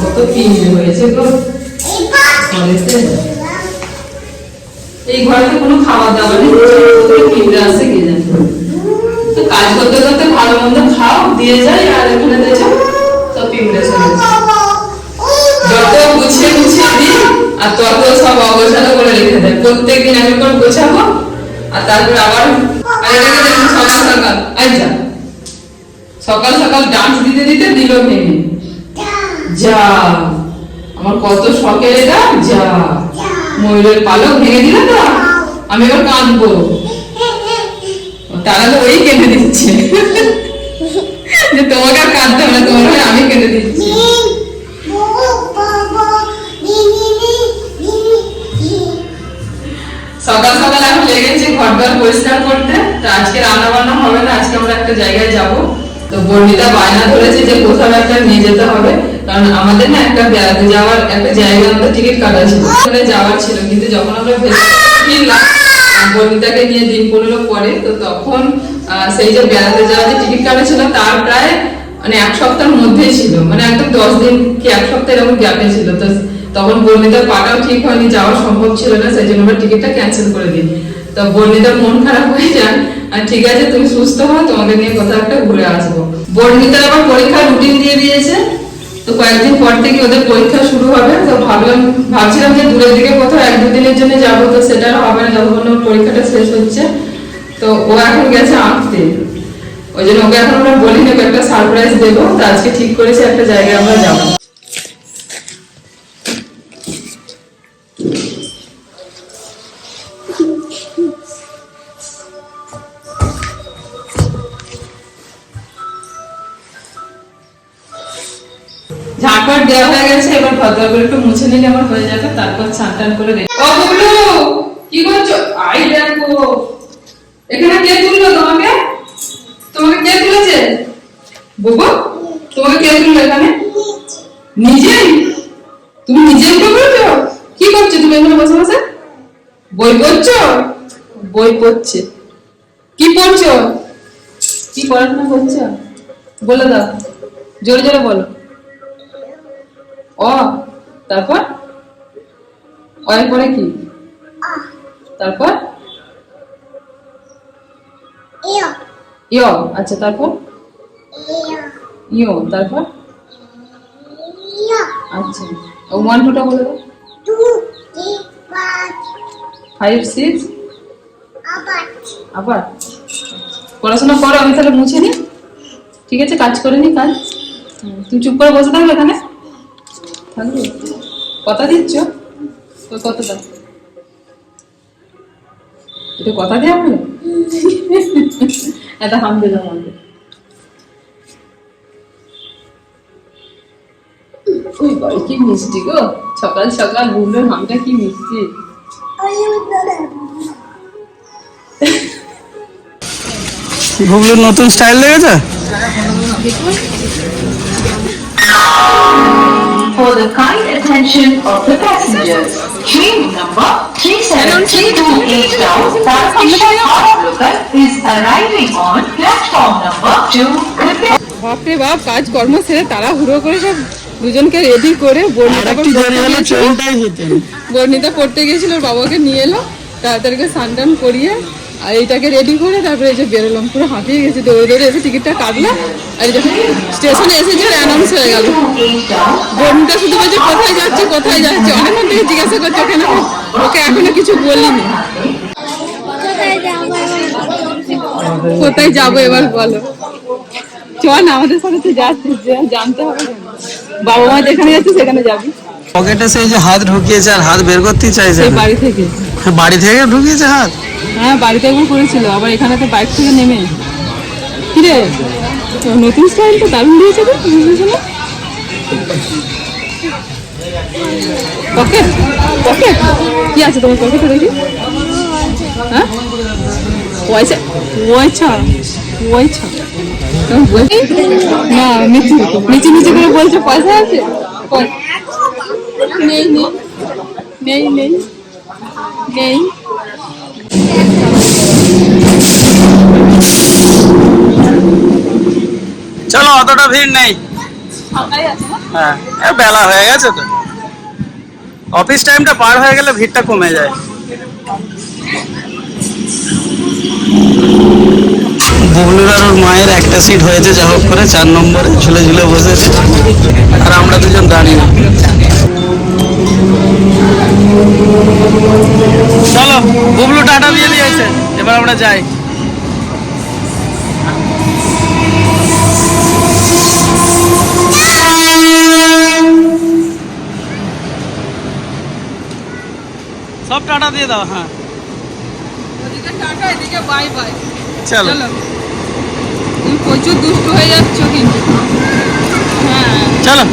কত পিঁড়ে হয়েছে গো। এই ঘরে কোনো খাওয়া দাওয়া নেই পিঁপড়ে আসে কে তো কাজ করতে করতে ভালো মন্দ খাও, দিয়ে যায় আর এখানে দেখো তো পিঁপড়ে গেছে। যত গুছিয়ে গুছিয়ে দিই, আর তত সব অগোছালো করে রেখে দেয় প্রত্যেকদিন আমি করে গোছাবো, আর তারপর আবার সকাল সকাল আই সকাল সকাল ডান্স দিতে দিতে দিল ভেঙে যা। আমার কত শখের এটা, যা। ময়ূরের পালক ভেঙে দিল তো আমি এবার কাঁদবো। তারা তো ওই কেঁদে দিচ্ছে। যে তোমাকে আর কাঁদতে হবে তোমার আমি কেঁদে দিচ্ছি। সকাল সকাল এখন লেগেছে ঘর দর পরিষ্কার করতে। তো আজকে রান্না বান্না হবে না, আজকে আমরা একটা জায়গায় যাব। তো বর্ণিতা বায়না ধরেছে যে কোথাও একটা নিয়ে যেতে হবে। কারণ আমাদের না একটা বেড়াতে যাওয়ার একটা জায়গা আমাদের টিকিট কাটা ছিল। ওখানে যাওয়ার ছিল। কিন্তু যখন আমরা ভেতরে বর্ণিতাকে নিয়ে দিন পনেরো পরে, তো তখন সেই যে বেড়াতে যাওয়ার যে টিকিট কাটা ছিল, তার প্রায় মানে এক সপ্তাহের মধ্যেই ছিল। মানে একদম দশ দিন কি এক সপ্তাহ এরকম গ্যাপে ছিল। তো তখন বর্ণিতার পাটাও ঠিক হয়নি, যাওয়া সম্ভব ছিল না, সেই জন্য আমরা টিকিটটা ক্যান্সেল করে দিই। তো বর্ণিতার মন খারাপ হয়ে যায়। ঠিক আছে, তুমি সুস্থ হও, তোমাকে নিয়ে কোথাও একটা ঘুরে আসব। বর্ণিতার আবার পরীক্ষার রুটিন দিয়ে দিয়েছে। তো কয়েকদিন পর থেকে ওদের পরীক্ষা শুরু হবে। তো ভাবলাম, ভাবছিলাম যে দূরের দিকে কোথাও এক দুদিনের জন্য যাব, তো সেটা হবে না, যতক্ষণ ওর পরীক্ষাটা শেষ হচ্ছে। তো ও এখন গেছে আঁকতে। ওই জন্য ওকে এখন আমরা বলি না একটা সারপ্রাইজ দেবো। তো আজকে ঠিক করেছি, একটা জায়গায় আমরা যাব। করে একটু মুছে নিলে আমার হয়ে যাবে তারপর স্নান টান করে রেখে ও কি করছ? আই দেখো এখানে কে তুললো তোমাকে? তোমাকে কে তুলেছে? বুবু তোমাকে কে তুললো এখানে? নিজেই তুমি নিজেই উঠে পড়েছো? কি করছ তুমি এখানে বসে বসে? বই পড়ছো? বই পড়ছে। কি পড়ছো? কি পড়াশোনা করছ? বলে দাও। জোরে জোরে বলো। অ তারপর? অয়ের পরে কি? তারপর? ইয়। আচ্ছা তারপর? ইয়। তারপর? আচ্ছা। ওয়ান টুটা বলে দাও। ফাইভ সিক্স আবার। পড়াশোনা করো আমি তাহলে মুছে নি ঠিক আছে কাজ করে নি কাজ। তুমি চুপ করে বসে থাকবে এখানে? থাকবে? কথা দিচ্ছ? তো কত দাও এটা কথা দেওয়া হবে এটা হাম দিলাম আমাকে ওই বাড়ি কি মিষ্টি গো? সকাল সকাল বুবলোর হামটা কি মিষ্টি? গুগলের নতুন স্টাইল লেগেছে? For the kind attention of the passengers, train number 37328 down Tarkisha Local is arriving on platform number 2. বাপরে বাপ কাজ কর্ম সেরে তারা হুড়ো করে সব দুজনকে রেডি করে বর্ণিতা পড়তে গেছিল ওর বাবাকে নিয়ে এলো তাড়াতাড়ি করে স্নান টান করিয়ে আর এইটাকে রেডি করে তারপরে যে বেরোলাম পুরো হাঁপিয়ে গেছি দৌড়ে দৌড়ে এসে টিকিটটা কাটলো আর যখন স্টেশনে এসেছে অ্যানাউন্স হয়ে গেল। 28 down বর্ণিতা শুধু বলছে কোথায় যাচ্ছে কোথায় যাচ্ছে? অনেকক্ষণ থেকে জিজ্ঞাসা করছে ওকে না ওকে এখনও কিছু বলিনি। কোথায় যাব এবার বলো। চল আমাদের সাথে তো যাচ্ছিস জানতে হবে। বাবা মা যেখানে যাচ্ছে সেখানে যাবি। পকেটে সেই যে হাত ঢুকিয়েছে আর হাত বের করতেই চাইছে বাড়ি থেকে। বাড়ি থেকে ঢুকিয়েছে হাত? হ্যাঁ বাড়িতে একবার করেছিল, আবার এখানে তো বাইক থেকে নেমে। কিরে নতুন স্টাইল তো দারুণ দিয়েছে তো না? পকেট কি আছে তোমার পকেটে দেখি? হ্যাঁ? পয়সা পয়সা পয়সা বলছি না নিচু নিচু নিচু করে বলছো, পয়সা আছে? নেই নেই। নেই নেই। নেই। চলো অতটা ভিড় নেই। হ্যাঁ এ বেলা হয়ে গেছে তো। অফিস টাইমটা পার হয়ে গেলে ভিড়টা কমে যায়। বুবলুর আর ওর মায়ের একটা সিট হয়েছে যা হোক করে চার নম্বরে ঝুলে ঝুলে বসেছে। আর আমরা দুজন দাঁড়িয়ে চলো বুবলু টাটা দিয়ে দিয়েছে এবার আমরা যাই। সব টাটা দিয়ে দাও হ্যাঁ ওদিকে টাটা এদিকে বাই বাই চলো চলো তুমি প্রচুর দুষ্টু হয়ে যাচ্ছ কিন্তু হ্যাঁ চলো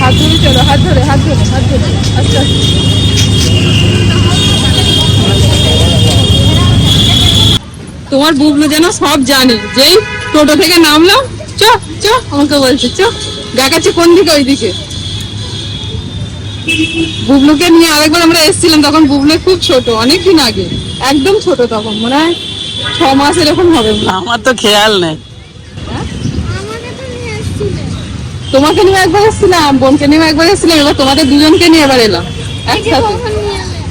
হাত ধরে চলো হাত ধরে হাত ধরে হাত ধরে আস্তে তোমার বুবলু যেন সব জানে। যেই টোটো থেকে নামলাম চ চ আমাকে বলছে চ দেখাচ্ছে কোন দিকে ওই দিকে বুবলুকে নিয়ে আরেকবার আমরা এসেছিলাম তখন বুবলু খুব ছোট অনেকদিন আগে একদম ছোট তখন মনে হয় ছ মাস এরকম হবে আমার তো খেয়াল নেই। তোমাকে নিয়ে একবার এসেছিলাম বোনকে নিয়ে একবার এসেছিলাম এবার তোমাদের দুজনকে নিয়ে এবার এলাম। একসাথে।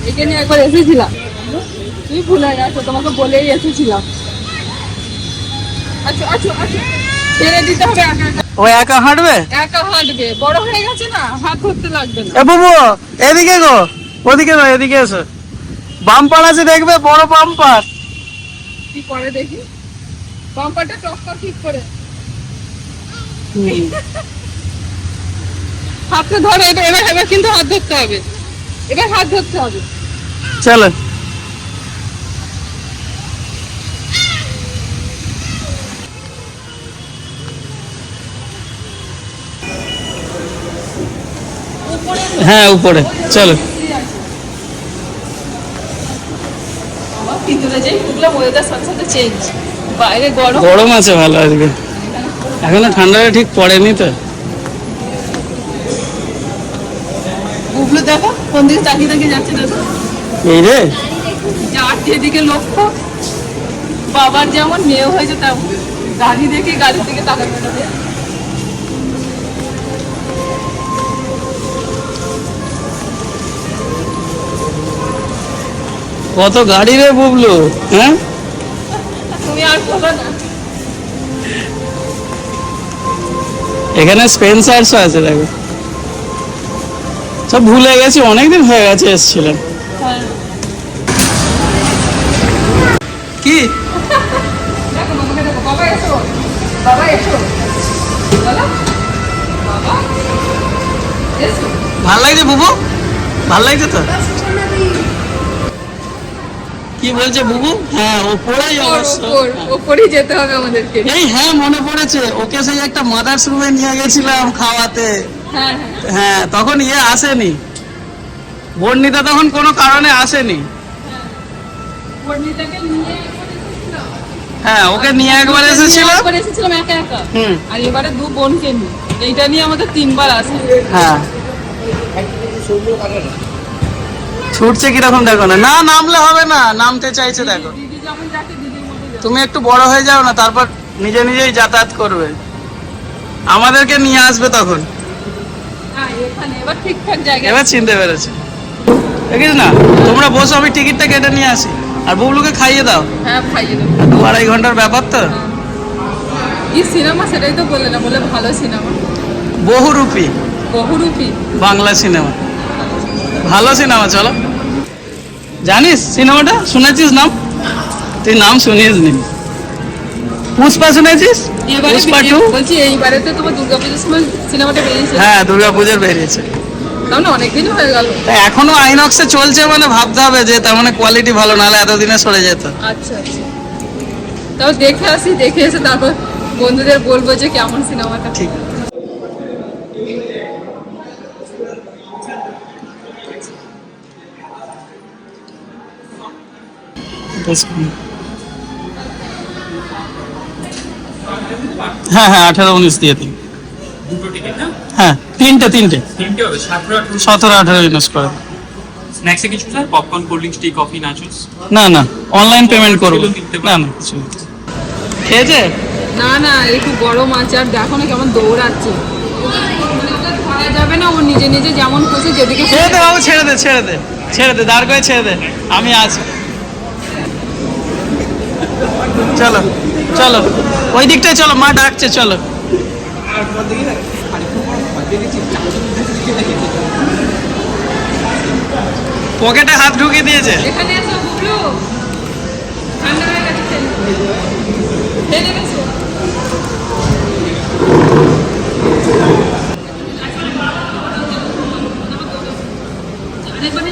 একে নিয়ে একবার এসেছিলাম। ভুলে গেছো তোমাকে বলেই এসেছিলাম। আচ্ছা আচ্ছা আচ্ছা। ছেড়ে দিতে হবে একা। ও একা হাঁটবে? একা হাঁটবে। বড় হয়ে গেছে না হাত ধরতে লাগবে না। এ বুবু এদিকে গো ওদিকে না এদিকে এসো। বাম্পার আছে দেখবে বড় বাম্পার। কি করে দেখি? বাম্পারটা টক্কর ঠিক করে। হাতটা ধরো এবার এবার এবার কিন্তু হাত ধরতে হবে। এবার হাত ধরতে হবে। চলো। হ্যাঁ উপরে। চলো। গরম। আছে ভালো আজকে। এখনও ঠান্ডাটা ঠিক পড়েনি তো। দেখো কোন দিকে তাকিয়ে তাকিয়ে যাচ্ছে দেখো। এই রে। যার যেদিকে লক্ষ্য বাবার যেমন মেয়ে হয়েছে তেমন গাড়ি দেখে গাড়ির দিকে তাকাবে না। কত গাড়ি রে বুবলু হ্যাঁ? এখানে স্পেন্সার্সও আছে দেখো। সব ভুলে গেছি অনেকদিন হয়ে গেছে এসেছিলাম। হ্যাঁ কি? ভালো লাগছে বুবু? ভালো লাগছে তো? কি বলছে বুবু? হ্যাঁ ওপরেই অবশ্য। ওপর ওপরই যেতে হবে আমাদেরকে। এই হ্যাঁ মনে পড়েছে। ওকে সেই একটা মাদার্স রুমে নিয়ে গেছিলাম খাওয়াতে। হ্যাঁ হ্যাঁ। হ্যাঁ তখন ইয়ে আসেনি। বর্ণিতা তখন কোনো কারণে আসেনি। হ্যাঁ ওকে নিয়ে একবার এসেছিল। একবার এসেছিলাম একা একা। হুম। আর এবারে দু বোনকে নিয়ে। এইটা নিয়ে আমাদের তিনবার আসে। হ্যাঁ। ছুটছে কীরকম দেখো না। না নামলে হবে না নামতে চাইছে দেখো। তুমি একটু বড় হয়ে যাও না তারপর নিজে নিজেই যাতায়াত করবে। আমাদেরকে নিয়ে আসবে তখন। হ্যাঁ এবার চিনতে পেরেছে। দেখিস না তোমরা বসো আমি টিকিটটা কেটে নিয়ে আসি। আর বুবলুকে খাইয়ে দাও। হ্যাঁ দু আড়াই ঘণ্টার ব্যাপার তো। কি সিনেমা সেটাই তো বললে না বলে ভালো সিনেমা। বহুরূপী। বহুরূপী। বাংলা সিনেমা। ভালো সিনেমা চলো। জানিস সিনেমাটা? শুনেছিস নাম? তুই নাম শুনিস নি। পুষ্পা শুনেছিস? পুষ্পা টু বলছি এইবারে তো তোমার দুর্গাপুজোর সময় সিনেমাটা বেরিয়েছে। হ্যাঁ দুর্গা পুজোর বেরিয়েছে না এখনও আইনক্সে চলছে মানে ভাবতে হবে যে তার মানে কোয়ালিটি ভালো নাহলে এতদিনে সরে যেত। আচ্ছা আচ্ছা। তাও দেখে আসি দেখে এসে তারপর বন্ধুদের বলব যে কেমন সিনেমাটা। ঠিক হ্যাঁ হ্যাঁ আঠারো উনিশ দিয়ে দিন দুটো টিকিট না? হ্যাঁ তিনটে তিনটে। তিনটে হবে সতেরো আঠারো সতেরো আঠারো ইউনিস করে। স্ন্যাক্সে কিছু sir? Popcorn cold drinks tea coffee nachos না না অনলাইন পেমেন্ট করব। না না কিছু। খেয়েছে না না একটু গরম আছে আর দেখো না কেমন দৌড়াচ্ছে। মানে যাবে না ও নিজে নিজে যেমন খুশি যেদিকে ছেড়ে দে বাবু ছেড়ে দে ছেড়ে দে। ছেড়ে দে দাঁড় করে ছেড়ে দে। আমি আছি। চলো চলো। ওই দিকটায় চলো মা ডাকছে চলো। পকেটে হাত ঢুকিয়ে দিয়েছে। এখানে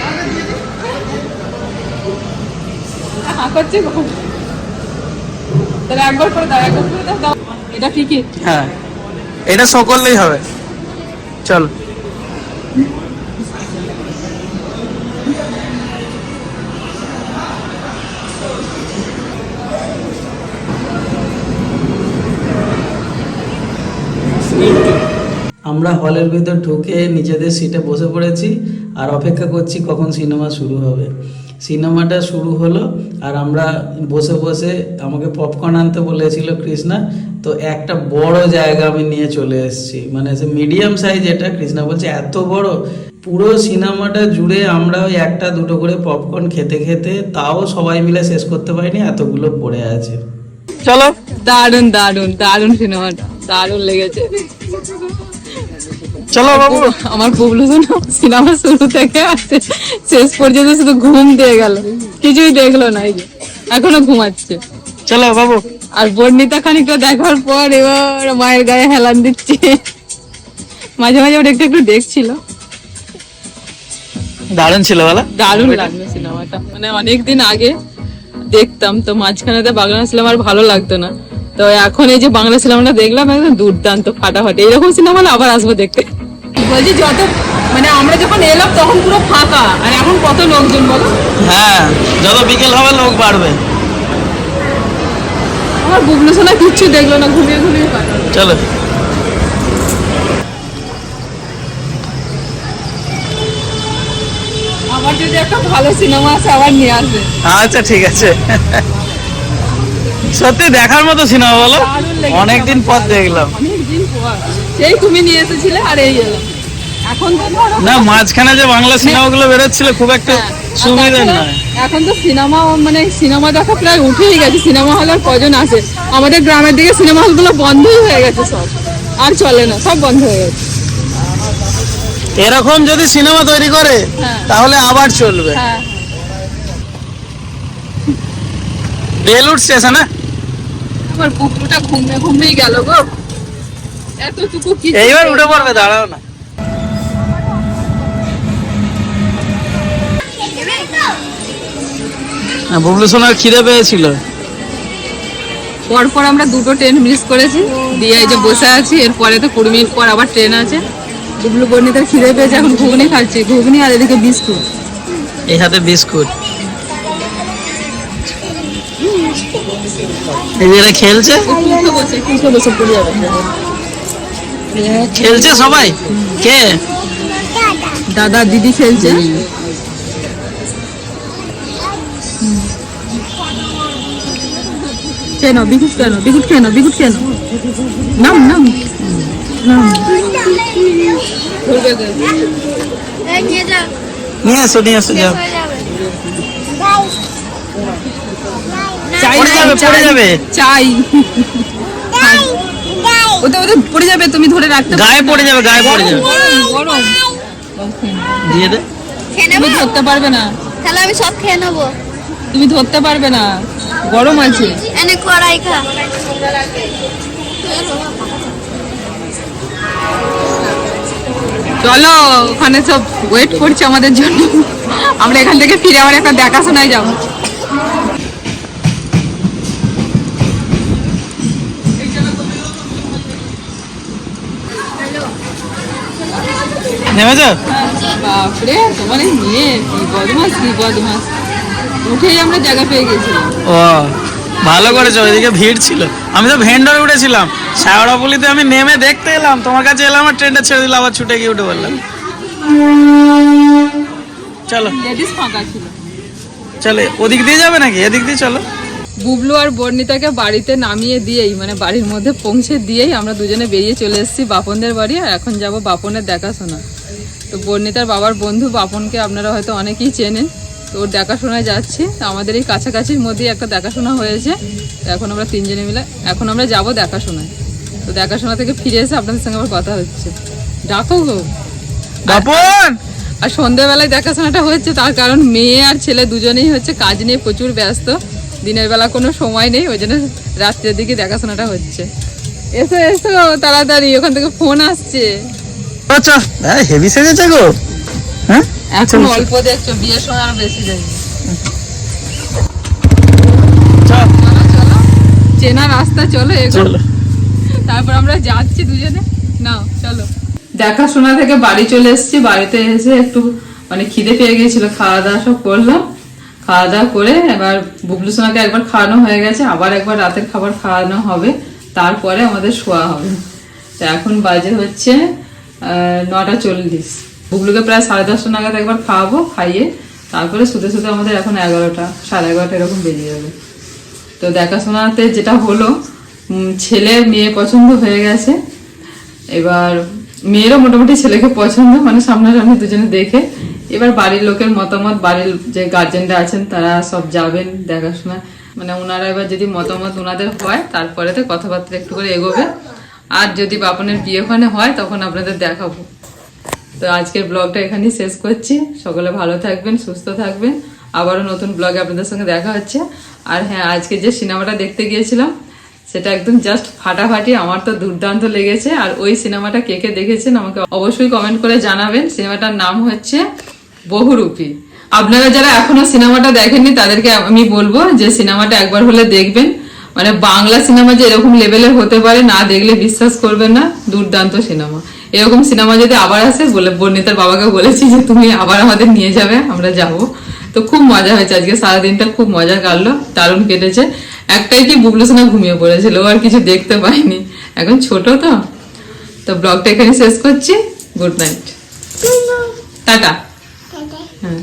হ্যাঁ এটা সকলেই হবে। চলো। আমরা হলের ভিতর ঢুকে নিজেদের সিটে বসে পড়েছি আর অপেক্ষা করছি কখন সিনেমা শুরু হবে। সিনেমাটা শুরু হলো আর আমরা বসে বসে আমাকে পপকর্ন আনতে বলেছিল কৃষ্ণা, তো একটা বড় জায়গা আমি নিয়ে চলে এসেছি। মানে মিডিয়াম সাইজ এটা, কৃষ্ণা বলছে, এত বড়? পুরো সিনেমাটা জুড়ে আমরা ওই একটা দুটো করে পপকর্ন খেতে খেতে তাও সবাই মিলে শেষ করতে পারিনি, এতগুলো পড়ে আছে। চলো দারুণ দারুণ দারুণ সিনেমাটা দারুণ লেগেছে। চলো বাবু। আমার বুবলু শোনো সিনেমা শুরু থেকে শেষ পর্যন্ত শুধু ঘুম দিয়ে গেল কিছুই দেখল না এই এখনও ঘুমাচ্ছে। চলো বাবু। আর বর্ণিতা খানিকটা দেখার পর এবার মায়ের গায়ে হেলান দিচ্ছে। মাঝে মাঝে ওটা একটু একটু দেখছিল। দারুণ ছিল বলা। দারুণ লাগল সিনেমাটা। মানে অনেকদিন আগে দেখতাম তো মাঝখানেতে বাংলা সিনেমা আর ভালো লাগতো না। তো এখন এই যে বাংলা সিনেমাটা দেখলাম একদম দুর্দান্ত ফাটাফাটি। এরকম সিনেমা আবার আসব দেখতে। বলছি যত মানে আমরা যখন এলাম তখন পুরো ফাঁকা। আর এখন কত লোকজন বলো? হ্যাঁ যত বিকেল হবে লোক বাড়বে। আমার বুবলু সোনা কিচ্ছু দেখল না ঘুমিয়ে ঘুমিয়ে চলো। আবার যদি একটা ভালো সিনেমা আছে আবার নিয়ে আসবে। আচ্ছা ঠিক আছে। সত্যি দেখার মতো সিনেমা বলো। অনেকদিন পর দেখলাম। সেই তুমি নিয়ে এসেছিলে আর এই এলাম। না মাঝখানে যে বাংলা সিনেমাগুলো বেরোচ্ছিল খুব একটা হ্যাঁ, সুবিধা নয়। এখন তো সিনেমা মানে সিনেমা দেখা প্রায় উঠেই গেছে সিনেমা হল আর কজন আসে? আমাদের গ্রামের দিকে সিনেমা হলগুলো বন্ধই হয়ে গেছে সব আর চলে না সব বন্ধ হয়ে গেছে। এরকম যদি সিনেমা তৈরি করে হ্যাঁ। তাহলে আবার চলবে। হ্যাঁ। বেলুর স্টেশনে আমার পুকুরটা ঘুমে ঘুমিয়ে গেল গো। এতটুকু কি এইবার উঠে পড়বে দাঁড়াও না। বুবলু সোনার খিদে পেয়েছিল। পরপর আমরা দুটো ট্রেন মিস করেছি। দিয়ে এই যে বসে আছি এরপরে তো কুড়ি মিনিট পর আবার ট্রেন আছে। ডুবলু বর্ণিতার খিদে পেয়েছে এখন ঘুগনি খাচ্ছি ঘুগনি আর এদিকে বিস্কুট। এই হাতে বিস্কুট। এরা খেলছে? খেলছে সবাই? কে? দাদা দিদি খেলছে। কেন বিকুট কেন বিকুট কেন বিকুট কেন নাম নাম নাম। নিয়ে এসো নিয়ে এসো যাও। চাই পড়ে যাবে, পড়ে যাবে। চাই ওতে ওতে পড়ে যাবে তুমি ধরে রাখতে গায়ে পড়ে যাবে গায়ে পড়ে যাবে। গরম। গরম দিয়ে দে। খেয়ে নেব ধরতে পারবে না। তাহলে আমি সব খেয়ে নেব। তুমি ধরতে পারবে না। গরম আছে। এনে কড়াই খা। চলো ওখানে সব ওয়েট করছে আমাদের জন্য। আমরা এখান থেকে ফিরে আবার একটা দেখাশোনায় যাব। নেমেছ? বাপরে তোমার এই মেয়ে কি বদমাস কি বদমাস উঠেই আমরা জায়গা পেয়ে গেছিলাম। ও ভালো করেছ ওইদিকে ভিড় ছিল। আমি তো ভেন্ডরে উঠেছিলাম। শাওড়াপুলিতে আমি নেমে দেখতে এলাম তোমার কাছে এলাম আর ট্রেনটা ছেড়ে দিলাম আবার ছুটে গিয়ে উঠে বললাম চলো। লেডিস ফাঁকা ছিল। চলে ওদিক দিয়ে যাবে নাকি? এদিক দিয়ে চলো। বুবলু আর বর্ণিতাকে বাড়িতে নামিয়ে দিয়েই মানে বাড়ির মধ্যে পৌঁছে দিয়েই আমরা দুজনে বেরিয়ে চলে এসেছি বাপনদের বাড়ি আর এখন যাব বাপনের দেখাশোনা। তো বর্ণিতার বাবার বন্ধু বাপনকে আপনারা হয়তো অনেকেই চেনেন। তো ওর দেখাশোনায় যাচ্ছি। তো আমাদের এই কাছাকাছির মধ্যেই একটা দেখাশোনা হয়েছে। তো এখন আমরা তিনজনে মিলে এখন আমরা যাব দেখাশোনায়। তো দেখাশোনা থেকে ফিরে এসে আপনাদের সঙ্গে আবার কথা হচ্ছে। ডাকো গো। বাপন আর সন্ধ্যেবেলায় দেখাশোনাটা হচ্ছে তার কারণ মেয়ে আর ছেলে দুজনেই হচ্ছে কাজ নিয়ে প্রচুর ব্যস্ত। দিনের বেলা কোনো সময় নেই ওই জন্য রাত্রের দিকে দেখাশোনাটা হচ্ছে। এসো এসো তাড়াতাড়ি ওখান থেকে ফোন আসছে। আচ্ছা হেভি সেজেছে গো। হ্যাঁ? এখন অল্প দেখছ বিয়ের সময় আরও বেশি চলো চেনা রাস্তা চলো তারপর আমরা যাচ্ছি দুজনে। নাও চলো। দেখাশোনা থেকে বাড়ি চলে এসেছি। বাড়িতে এসে একটু মানে খিদে পেয়ে গিয়েছিল খাওয়া দাওয়া সব করলাম। খাওয়া দাওয়া করে এবার বুবলু সোনাকে একবার খাওয়ানো হয়ে গেছে। আবার একবার রাতের খাবার খাওয়ানো হবে। তারপরে আমাদের শোয়া হবে। তো এখন বাজে হচ্ছে আহ, নটা চল্লিশ। বুবলুকে প্রায় সাড়ে দশটা নাগাদ একবার খাওয়াবো, খাইয়ে তারপরে শুতে শুতে আমাদের এখন এগারোটা, সাড়ে এগারোটা এরকম বেরিয়ে যাবে। তো দেখাশোনাতে যেটা হলো ছেলে মেয়ে পছন্দ হয়ে গেছে। এবার মেয়েরও মোটামুটি ছেলেকে পছন্দ মানে সামনাসামনি দুজনে দেখে। এবার বাড়ির লোকের মতামত, বাড়ির যে গার্জেনরা আছেন, তারা সব যাবেন দেখাশোনা মানে ওনারা এবার যদি মতামত ওনাদের হয় তারপরে তো কথাবার্তা একটু করে এগোবে। আর যদি বাপনের বিয়ে ওখানে হয়, তখন আপনাদের দেখাবো। তো আজকের ব্লগটা এখানেই শেষ করছি। সকলে ভালো থাকবেন, সুস্থ থাকবেন। আবারও নতুন ব্লগে আপনাদের সঙ্গে দেখা হচ্ছে। আর হ্যাঁ আজকে যে সিনেমাটা দেখতে গিয়েছিলাম, সেটা একদম জাস্ট ফাটাফাটি। আমার তো দুর্দান্ত লেগেছে। আর ওই সিনেমাটা কে কে দেখেছেন আমাকে অবশ্যই কমেন্ট করে জানাবেন। সিনেমাটার নাম হচ্ছে বহুরূপী। আপনারা যারা এখনও সিনেমাটা দেখেননি, তাদেরকে আমি বলব যে সিনেমাটা একবার হলে দেখবেন। মানে বাংলা সিনেমা যে এরকম লেভেলে হতে পারে, না দেখলে বিশ্বাস করবেন না। দুর্দান্ত সিনেমা। এরকম সিনেমা যদি আবার আসে বলে বর্ণিতার বাবাকে বলেছি যে তুমি আবার আমাদের নিয়ে যাবে আমরা যাব। তো খুব মজা হয়েছে আজকে সারাদিনটা খুব মজা কাটলো দারুণ কেটেছে। একটাই কি বুবলু সোনা ঘুমিয়ে পড়েছিল আর কিছু দেখতে পাইনি এখন ছোট তো। তো ব্লগটা এখানে শেষ করছি গুড নাইট। টাটা। হ্যাঁ।